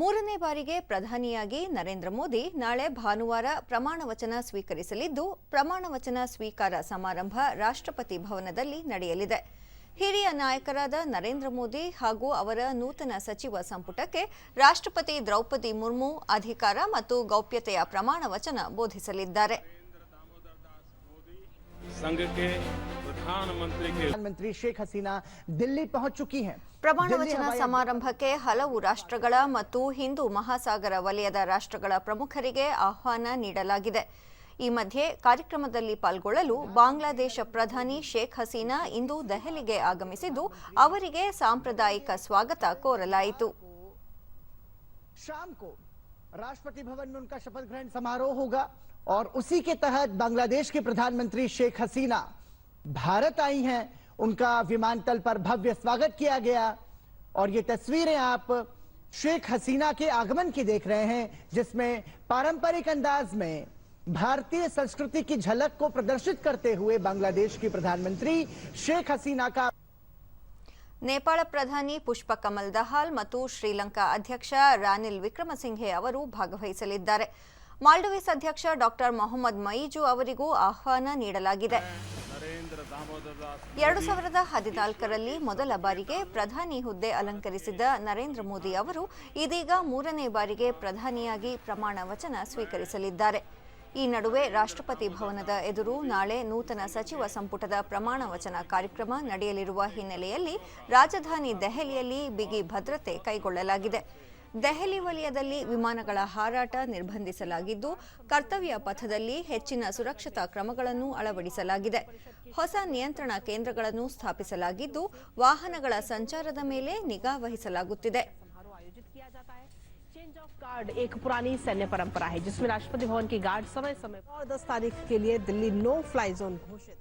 ಮೂರನೇ ಬಾರಿಗೆ ಪ್ರಧಾನಿಯಾಗಿ ನರೇಂದ್ರ ಮೋದಿ ನಾಳೆ ಭಾನುವಾರ ಪ್ರಮಾಣ ವಚನ ಸ್ವೀಕರಿಸಲಿದ್ದು, ಪ್ರಮಾಣ ವಚನ ಸ್ವೀಕಾರ ಸಮಾರಂಭ ರಾಷ್ಟ್ರಪತಿ ಭವನದಲ್ಲಿ ನಡೆಯಲಿದೆ. ಹಿರಿಯ ನಾಯಕರಾದ ನರೇಂದ್ರ ಮೋದಿ ಹಾಗೂ ಅವರ ನೂತನ ಸಚಿವ ಸಂಪುಟಕ್ಕೆ ರಾಷ್ಟ್ರಪತಿ ದ್ರೌಪದಿ ಮುರ್ಮು ಅಧಿಕಾರ ಮತ್ತು ಗೌಪ್ಯತೆಯ ಪ್ರಮಾಣ ವಚನ ಬೋಧಿಸಲಿದ್ದಾರೆ. प्रधानमंत्री के प्रधानमंत्री शेख हसीना दिल्ली पहुंच चुकी हैं ಪ್ರಮಾಣ दिल्ली ವಚನ हवाई ಸಮಾರಂಭಕ್ಕೆ ಹಲವು ರಾಷ್ಟ್ರಗಳ ಮತ್ತು ಹಿಂದೂ ಮಹಾಸಾಗರ ವಲಯದ ರಾಷ್ಟ್ರಗಳ ಪ್ರಮುಖರಿಗೆ ಆಹ್ವಾನ ನೀಡಲಾಗಿದೆ ಈ ಮಧ್ಯೆ ಕಾರ್ಯಕ್ರಮದಲ್ಲಿ ಪಾಲ್ಗೊಳ್ಳಲು ಬಾಂಗ್ಲಾದೇಶ ಪ್ರಧಾನಿ ಶೇಖ್ ಹಸೀನಾ ಇಂದು ದೆಹಲಿಗೆ ಆಗಮಿಸಿದ್ದು ಅವರಿಗೆ ಸಾಂಪ್ರದಾಯಿಕ ಸ್ವಾಗತ ಕೋರಲಾಯಿತು शाम को राष्ट्रपति भवन में उनका शपथ ग्रहण समारोह होगा और उसी के तहत बांग्लादेश के प्रधानमंत्री शेख हसीना भारत आई हैं उनका विमानतल पर भव्य स्वागत किया गया और ये तस्वीरें आप शेख हसीना के आगमन की देख रहे हैं जिसमें पारंपरिक अंदाज में भारतीय संस्कृति की झलक को प्रदर्शित करते हुए बांग्लादेश की प्रधानमंत्री शेख हसीना का ನೇಪಾಳ ಪ್ರಧಾನಿ ಪುಷ್ಪ ಕಮಲ್ ದಹಾಲ್ ಮತ್ತು ಶ್ರೀಲಂಕಾ ಅಧ್ಯಕ್ಷ ರಾನಿಲ್ ವಿಕ್ರಮಸಿಂಘೆ ಅವರು ಭಾಗವಹಿಸಲಿದ್ದಾರೆ ಮಾಲ್ಡೀವ್ಸ್ ಅಧ್ಯಕ್ಷ ಡಾಕ್ಟರ್ ಮೊಹಮ್ಮದ್ ಮಯಿಜು ಅವರಿಗೂ ಆಹ್ವಾನ ನೀಡಲಾಗಿದೆ नरेंद्र दामोदर दास ಎರಡು ಸಾವಿರದ ಹದಿನಾಲ್ಕರಲ್ಲಿ ಮೊದಲ ಬಾರಿಗೆ ಪ್ರಧಾನಿ ಹುದ್ದೆ ಅಲಂಕರಿಸಿದ ನರೇಂದ್ರ ಮೋದಿ ಅವರು ಇದೀಗ ಮೂರನೇ ಬಾರಿಗೆ ಪ್ರಧಾನಿಯಾಗಿ ಪ್ರಮಾಣ ವಚನ ಸ್ವೀಕರಿಸಲಿದ್ದಾರೆ. ಈ ನಡುವೆ ರಾಷ್ಟ್ರಪತಿ ಭವನದ ಎದುರು ನಾಳೆ ನೂತನ ಸಚಿವ ಸಂಪುಟದ ಪ್ರಮಾಣ ವಚನ ಕಾರ್ಯಕ್ರಮ ನಡೆಯಲಿರುವ ಹಿನ್ನೆಲೆಯಲ್ಲಿ ರಾಜಧಾನಿ ದೆಹಲಿಯಲ್ಲಿ ಬಿಗಿ ಭದ್ರತೆ ಕೈಗೊಳ್ಳಲಾಗಿದೆ. ದೆಹಲಿ ವಲಯದಲ್ಲಿ ವಿಮಾನಗಳ ಹಾರಾಟ ನಿರ್ಬಂಧಿಸಲಾಗಿದ್ದು ಕರ್ತವ್ಯ ಪಥದಲ್ಲಿ ಹೆಚ್ಚಿನ ಸುರಕ್ಷತಾ ಕ್ರಮಗಳನ್ನು ಅಳವಡಿಸಲಾಗಿದೆ ಹೊಸ ನಿಯಂತ್ರಣ ಕೇಂದ್ರಗಳನ್ನು ಸ್ಥಾಪಿಸಲಾಗಿದ್ದು ವಾಹನಗಳ ಸಂಚಾರದ ಮೇಲೆ ನಿಗಾ ವಹಿಸಲಾಗುತ್ತಿದೆ समारोह आयोजित किया जाता है चेंज ऑफ गार्ड एक पुरानी सैन्य परंपरा है जिसमें राष्ट्रपति भवन की गार्ड समय समय और 10 तारीख के लिए दिल्ली नो फ्लाई जोन घोषित